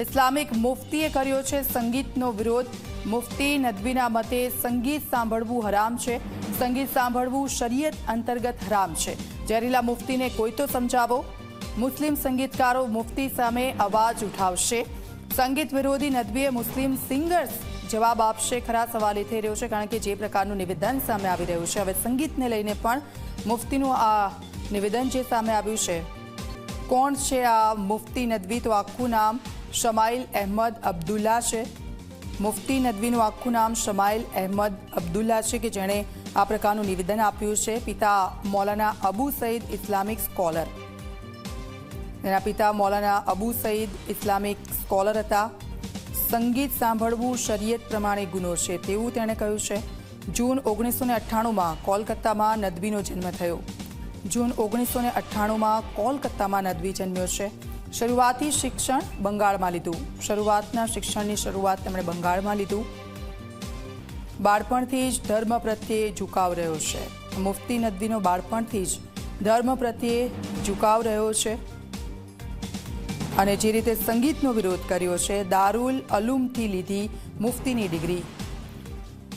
Islamic મુફતીએ કર્યો છે સંગીતનો વિરોધ. મુફતી નદવીના મતે સંગીત સાંભળવું હરામ છે. સંગીત સાંભળવું શરીયત અંતર્ગત હરામ છે. ઝેરીલા મુફતીને કોઈ તો સમજાવો. મુસ્લિમ સંગીતકારો મુફતી સામે અવાજ ઉઠાવશે. સંગીત વિરોધી નદવીએ મુસ્લિમ સિંગર્સ જવાબ આપશે ખરા સવાલ એ થઈ રહ્યો છે કારણ કે જે પ્રકારનું નિવેદન સામે આવી રહ્યું છે. હવે સંગીતને લઈને પણ મુફતીનું આ નિવેદન જે સામે આવ્યું છે. કોણ છે આ મુફતી નદવી? તો આખું નામ શમાઇલ અહેમદ અબ્દુલ્લા છે મુફતી નદવીનું આખું નામ શમાઇલ અહેમદ અબ્દુલ્લા છે કે જેણે આ પ્રકારનું નિવેદન આપ્યું છે પિતા મૌલાના અબુ સઈદ ઇસ્લામિક સ્કોલર એના પિતા મૌલાના અબુ સઈદ ઇસ્લામિક સ્કોલર હતા સંગીત સાંભળવું શરીયત પ્રમાણે ગુનો છે તેવું તેણે કહ્યું છે। જૂન ઓગણીસો ને અઠ્ઠાણુંમાં કોલકાતામાં નદવીનો જન્મ થયો। જૂન ઓગણીસો ને અઠ્ઠાણુંમાં કોલકાતામાં નદવી જન્મ્યો છે। શરૂઆતી શિક્ષણ બંગાળમાં લીધું. શરૂઆતના શિક્ષણની શરૂઆત તેમણે બંગાળમાં લીધું. બાળપણથી જ ધર્મ પ્રત્યે ઝુકાવ રહ્યો છે. મુફતી નદવીનો બાળપણથી જ ધર્મ પ્રત્યે ઝુકાવ રહ્યો છે. અને જે રીતે સંગીતનો વિરોધ કર્યો છે, દારુલ અલુમથી લીધી મુફતીની ડિગ્રી.